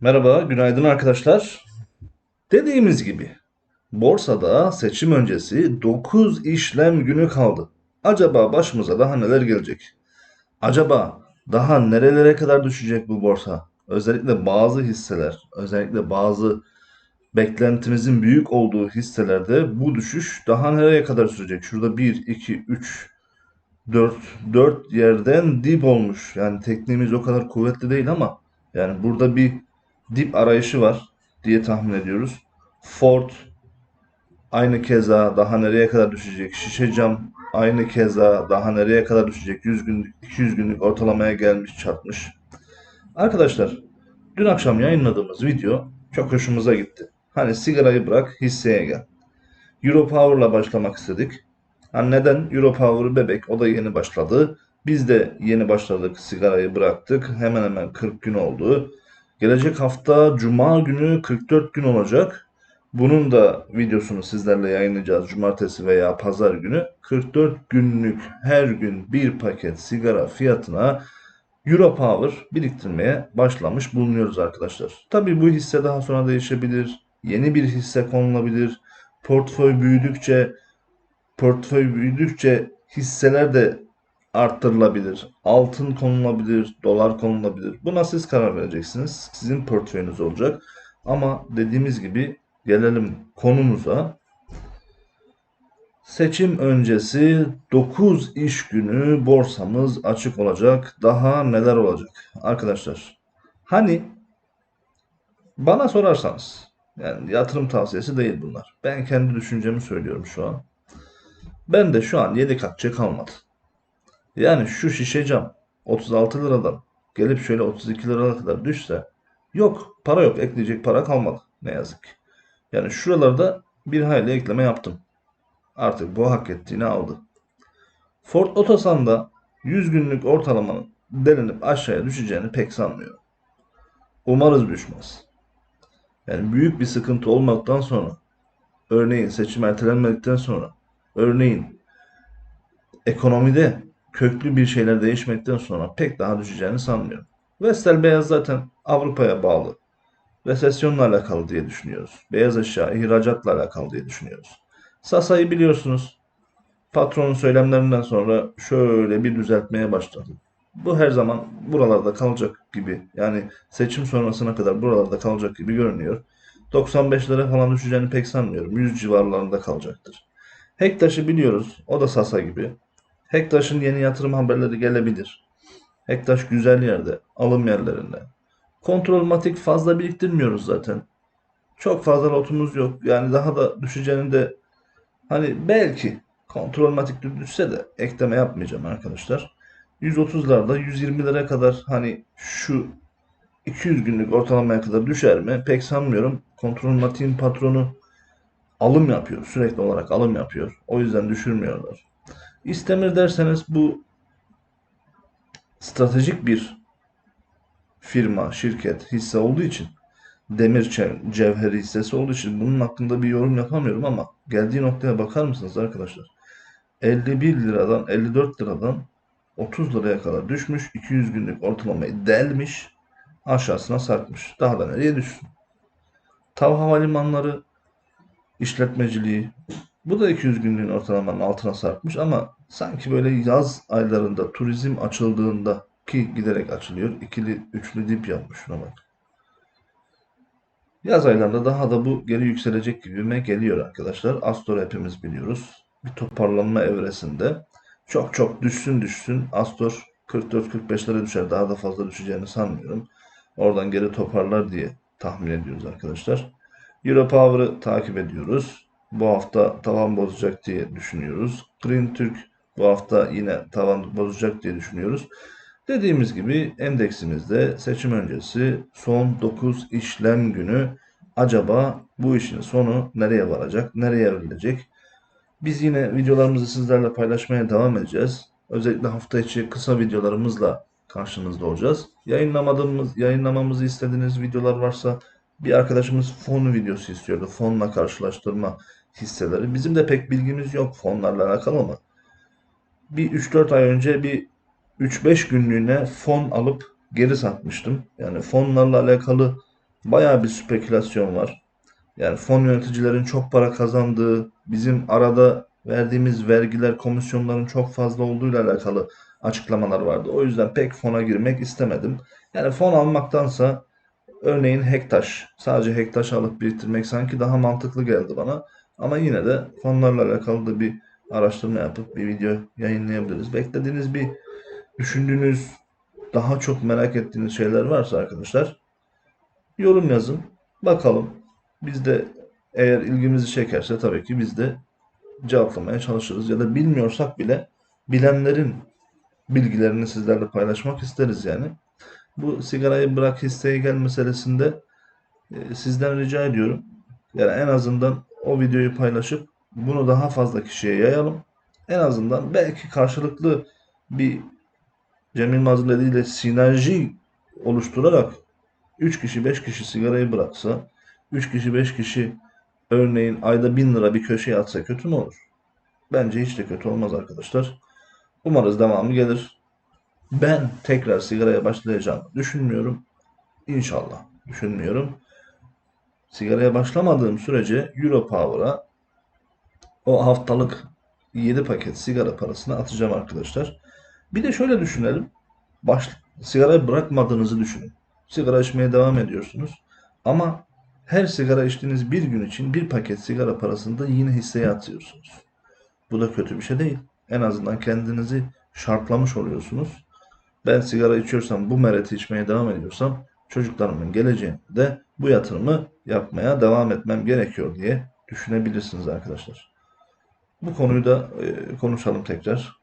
Merhaba, günaydın arkadaşlar. Dediğimiz gibi borsada seçim öncesi 9 işlem günü kaldı. Acaba başımıza daha neler gelecek? Acaba daha nerelere kadar düşecek bu borsa? Özellikle bazı hisseler, özellikle bazı beklentimizin büyük olduğu hisselerde bu düşüş daha nereye kadar sürecek? Şurada 1, 2, 3, 4, 4 yerden dip olmuş. Yani tekniğimiz o kadar kuvvetli değil ama yani burada bir dip arayışı var diye tahmin ediyoruz. Ford aynı keza daha nereye kadar düşecek? Şişe cam aynı keza daha nereye kadar düşecek? 100 günlük, 200 günlük ortalamaya gelmiş, çarpmış. Arkadaşlar, dün akşam yayınladığımız video çok hoşumuza gitti. Hani sigarayı bırak, hisseye gel. Europower'la başlamak istedik. Ha neden? Europower bebek, o da yeni başladı. Biz de yeni başladık, sigarayı bıraktık. Hemen hemen 40 gün oldu. Gelecek hafta Cuma günü 44 gün olacak. Bunun da videosunu sizlerle yayınlayacağız cumartesi veya pazar günü. 44 günlük her gün bir paket sigara fiyatına Europower biriktirmeye başlamış bulunuyoruz arkadaşlar. Tabii bu hisse daha sonra değişebilir. Yeni bir hisse konulabilir. Portföy büyüdükçe portföy büyüdükçe hisseler de arttırılabilir. Altın konulabilir, dolar konulabilir. Buna siz karar vereceksiniz. Sizin portföyünüz olacak. Ama dediğimiz gibi gelelim konumuza. Seçim öncesi 9 iş günü borsamız açık olacak. Daha neler olacak? Arkadaşlar, hani bana sorarsanız, yani yatırım tavsiyesi değil bunlar. Ben kendi düşüncemi söylüyorum şu an. Ben de şu an yedek akçe kalmadı. Yani şu şişe cam 36 liradan gelip şöyle 32 liralara kadar düşse yok para yok ekleyecek para kalmadı ne yazık ki. Yani şuralarda bir hayli ekleme yaptım. Artık bu hak ettiğini aldı. Ford Otosan'da 100 günlük ortalamanın delinip aşağıya düşeceğini pek sanmıyorum. Umarız düşmez. Yani büyük bir sıkıntı olmaktan sonra örneğin seçim ertelenmedikten sonra örneğin ekonomide köklü bir şeyler değişmekten sonra pek daha düşeceğini sanmıyorum. Vestel Beyaz zaten Avrupa'ya bağlı. Resesyonla alakalı diye düşünüyoruz. Beyaz eşya, ihracatla alakalı diye düşünüyoruz. Sasa'yı biliyorsunuz. Patronun söylemlerinden sonra şöyle bir düzeltmeye başladı. Bu her zaman buralarda kalacak gibi. Yani seçim sonrasına kadar buralarda kalacak gibi görünüyor. 95 lira falan düşeceğini pek sanmıyorum. 100 civarlarında kalacaktır. Hektaş'ı biliyoruz. O da Sasa gibi. Hektaş'ın yeni yatırım haberleri gelebilir. Hektaş güzel yerde, alım yerlerinde. Kontrolmatik fazla biriktirmiyoruz zaten. Çok fazla lotumuz yok. Yani daha da düşeceğini de hani belki kontrolmatik düşse de ekleme yapmayacağım arkadaşlar. 130'larda 120'lere kadar hani şu 200 günlük ortalamaya kadar düşer mi? Pek sanmıyorum. Kontrolmatiğin patronu alım yapıyor. Sürekli olarak alım yapıyor. O yüzden düşürmüyorlar. İstemir derseniz bu stratejik bir firma, şirket, hisse olduğu için demir cevheri hissesi olduğu için bunun hakkında bir yorum yapamıyorum ama geldiği noktaya bakar mısınız arkadaşlar? 51 liradan 54 liradan 30 liraya kadar düşmüş. 200 günlük ortalamayı delmiş. Aşağısına sarkmış. Daha da nereye düşsün? TAV Havalimanları işletmeciliği bu da 200 günlüğün ortalamanın altına sarkmış ama sanki böyle yaz aylarında turizm açıldığında ki giderek açılıyor. ikili üçlü dip yapmış şuna bak. Yaz aylarında daha da bu geri yükselecek gibime geliyor arkadaşlar. Astor hepimiz biliyoruz. Bir toparlanma evresinde. Çok çok düşsün düşsün. Astor 44-45'lere düşer. Daha da fazla düşeceğini sanmıyorum. Oradan geri toparlar diye tahmin ediyoruz arkadaşlar. Europower'ı takip ediyoruz. Bu hafta tavan bozacak diye düşünüyoruz. Green Türk bu hafta yine tavan bozacak diye düşünüyoruz. Dediğimiz gibi endeksimizde seçim öncesi son 9 işlem günü acaba bu işin sonu nereye varacak, nereye evrilecek? Biz yine videolarımızı sizlerle paylaşmaya devam edeceğiz. Özellikle hafta içi kısa videolarımızla karşınızda olacağız. Yayınlamadığımız, yayınlamamızı istediğiniz videolar varsa bir arkadaşımız fon videosu istiyordu. Fonla karşılaştırma hisseleri. Bizim de pek bilgimiz yok fonlarla alakalı ama bir 3-4 ay önce bir 3-5 günlüğüne fon alıp geri satmıştım. Yani fonlarla alakalı bayağı bir spekülasyon var. Yani fon yöneticilerin çok para kazandığı, bizim arada verdiğimiz vergiler, komisyonların çok fazla olduğuyla alakalı açıklamalar vardı. O yüzden pek fona girmek istemedim. Yani fon almaktansa örneğin Hektaş, sadece Hektaş alıp biriktirmek sanki daha mantıklı geldi bana. Ama yine de fonlarla alakalı da bir araştırma yapıp bir video yayınlayabiliriz. Beklediğiniz bir düşündüğünüz, daha çok merak ettiğiniz şeyler varsa arkadaşlar yorum yazın. Bakalım. Biz de eğer ilgimizi çekerse tabii ki biz de cevaplamaya çalışırız. Ya da bilmiyorsak bile bilenlerin bilgilerini sizlerle paylaşmak isteriz yani. Bu sigarayı bırak isteği gel meselesinde e, sizden rica ediyorum. Yani en azından o videoyu paylaşıp bunu daha fazla kişiye yayalım. En azından belki karşılıklı bir Cem Yılmaz ile sinerji oluşturarak 3 kişi 5 kişi sigarayı bıraksa 3 kişi 5 kişi örneğin ayda 1000 lira bir köşeye atsa kötü mü olur? Bence hiç de kötü olmaz arkadaşlar. Umarız devamı gelir. Ben tekrar sigaraya başlayacağımı düşünmüyorum. İnşallah düşünmüyorum. Sigaraya başlamadığım sürece Europower'a o haftalık 7 paket sigara parasını atacağım arkadaşlar. Bir de şöyle düşünelim. Baş, sigarayı bırakmadığınızı düşünün. Sigara içmeye devam ediyorsunuz. Ama her sigara içtiğiniz bir gün için bir paket sigara parasını da yine hisseye atıyorsunuz. Bu da kötü bir şey değil. En azından kendinizi şartlamış oluyorsunuz. Ben sigara içiyorsam, bu mereti içmeye devam ediyorsam çocuklarımın geleceğinde de bu yatırımı yapmaya devam etmem gerekiyor diye düşünebilirsiniz arkadaşlar. Bu konuyu da e, konuşalım tekrar.